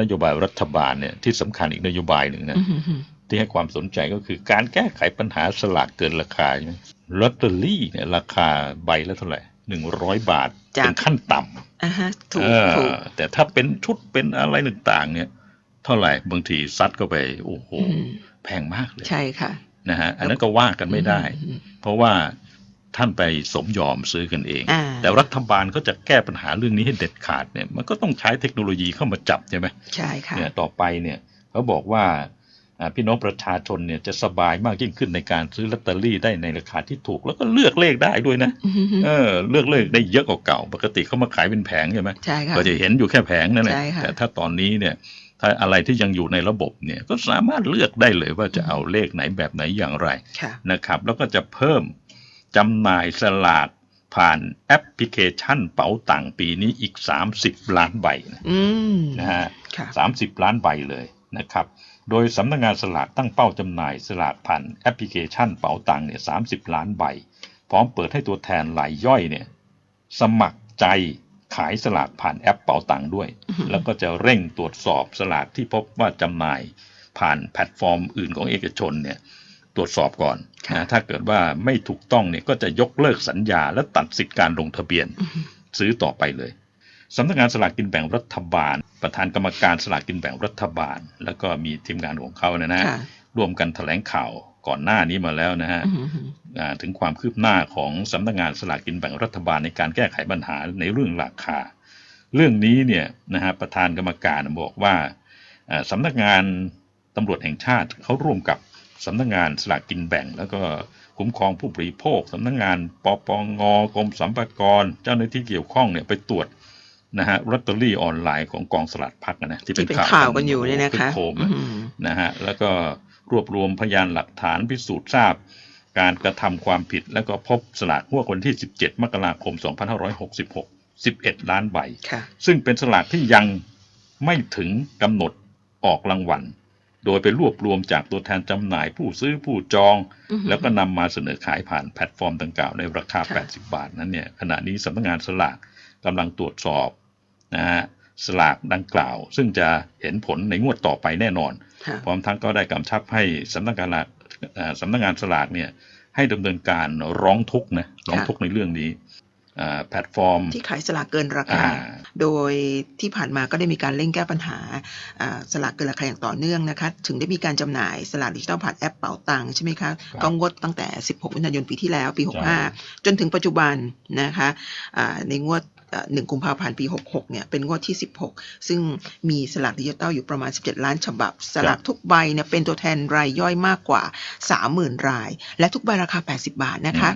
นโยบายรัฐบาลเนี่ยที่สำคัญอีกนโยบายหนึ่งนะอืมอืมที่ให้ความสนใจก็คือการแก้ไขปัญหาสลากเกินราคาใช่ไหมลอตเตอรี่เนี่ยราคาใบละเท่าไหร่หนึ่งร้อยบาทเป็นขั้นต่ำอ่าฮะถูกเออถูกแต่ถ้าเป็นชุดเป็นอะไรต่างๆ เนี่ย เท่าไหร่บางทีซัดเข้าไปโอ้โหอืมแพงมากเลย ใช่ค่ะนะฮะอันนั้นก็ว่ากันไม่ได้อืมเพราะว่า ท่านไปสมยอมซื้อกันเองอ่าแต่รัฐบาลก็จะแก้ปัญหาเรื่องนี้ให้เด็ดขาดเนี่ยมันก็ต้องใช้เทคโนโลยีเข้ามาจับใช่ไหมใช่ค่ะเนี่ยต่อไปเนี่ยเขาบอกว่าอ่าพี่น้องประชาชนเนี่ยจะสบายมากยิ่งขึ้นในการซื้อลอตเตอรี่ได้ในราคาที่ถูก แล้วก็เลือกเลขได้ด้วยนะอืมเออเลือกเลขได้เยอะกว่าเก่า ปกติเขามาขายเป็นแผงใช่ไหมใช่ค่ะก็จะเห็นอยู่แค่แผงนั่นแหละใช่ค่ะแต่ถ้าตอนนี้เนี่ยถ้าอะไรที่ยังอยู่ในระบบเนี่ยก็สามารถเลือกได้เลยว่าจะเอาเลขไหนแบบไหนอย่างไรค่ะนะครับ แล้วก็จะเพิ่ม จำหน่ายสลากผ่านแอปพลิเคชันเป๋าตังค์ปีนี้อีก 30 ล้านใบนะอืมนะฮะค่ะ30ล้านใบเลยนะครับ โดยสำนักงานสลากตั้งเป้าจำหน่ายสลากผ่านแอปพลิเคชันเป๋าตังค์เนี่ย30ล้านใบ พร้อมเปิดให้ตัวแทนรายย่อยเนี่ยสมัครใจขายสลากผ่านแอปเป๋าตังค์ด้วยอือฮึแล้วก็จะเร่งตรวจสอบสลากที่พบว่าจำหน่ายผ่านแพลตฟอร์มอื่นของเอกชนเนี่ย ตรวจสอบก่อนนะถ้าเกิดว่าไม่ถูกต้องเนี่ยก็จะยกเลิกสัญญาและตัดสิทธิการลงทะเบียนอืมซื้อต่อไปเลยสำนักงานสลากกินแบ่งรัฐบาล ประธานกรรมการสลากกินแบ่งรัฐบาล แล้วก็มีทีมงานของเขานะนะค่ะร่วมกันแถลงข่าวก่อนหน้านี้มาแล้วนะฮะอืมอืมอ่าถึงความคืบหน้าของสำนักงานสลากกินแบ่งรัฐบาลในการแก้ไขปัญหาในเรื่องราคา เรื่องนี้เนี่ยนะฮะประธานกรรมการบอกว่าอ่าสำนักงานตำรวจแห่งชาติเขาร่วมกับ สำนักงานสลากกินแบ่ง แล้วก็คุ้มครองผู้บริโภคสำนักงานปปงกรมสรรพากรเจ้าหน้าที่เกี่ยวข้องเนี่ยไปตรวจนะฮะลอตเตอรี่ออนไลน์ของกองสลากพักนะที่ที่เป็นข่าวกันอยู่เนี่ยนะคะโคมอือะมนะฮะแล้วก็รวบรวมพยานหลักฐานพิสูจน์ทราบ การกระทำความผิดแล้วก็พบสลากงวดวันที่ 17 มกราคม 2566 11 ล้านใบค่ะซึ่งเป็นสลากที่ยังไม่ถึงกำหนดออกรางวัล โดยไปรวบรวมจากตัวแทนจำหน่ายผู้ซื้อผู้จองอืมแล้วก็นำมาเสนอขายผ่านแพลตฟอร์มดังกล่าวในราคาค่ะ80 บาทนั้นเนี่ยขณะนี้สำนักงานสลากกำลังตรวจสอบนะฮะสลากดังกล่าว ซึ่งจะเห็นผลในงวดต่อไปแน่นอนค่ะพร้อมทั้งก็ได้กำชับให้สำนักงานละเอ่อสำนักงานสลากเนี่ยให้ดำเนินการร้องทุกข์นะร้องทุกข์ในเรื่องนี้อ่า แพลตฟอร์ม ที่ขายสลากเกินราคาอ่าโดยที่ผ่านมาก็ได้มีการเร่งแก้ปัญหาอ่าสลากเกินราคาอย่างต่อเนื่องนะคะถึงได้มีการจำหน่ายสลากดิจิทัลผ่านแอปเป๋าตังค์ใช่ไหมคะก็งวดตั้งแต่ 16มิถุนายนปีที่แล้วปี 65 จนถึงปัจจุบันนะคะอ่าในงวดอ่า1กุมภาพันธ์ปี 66 เนี่ย เป็นงวดที่ 16 ซึ่งมีสลากดิจิทัลอยู่ประมาณ 17 ล้านฉบับ สลากทุกใบเนี่ยเป็นตัวแทนรายย่อยมากกว่า 30,000 ราย และทุกใบราคา 80 บาทนะคะ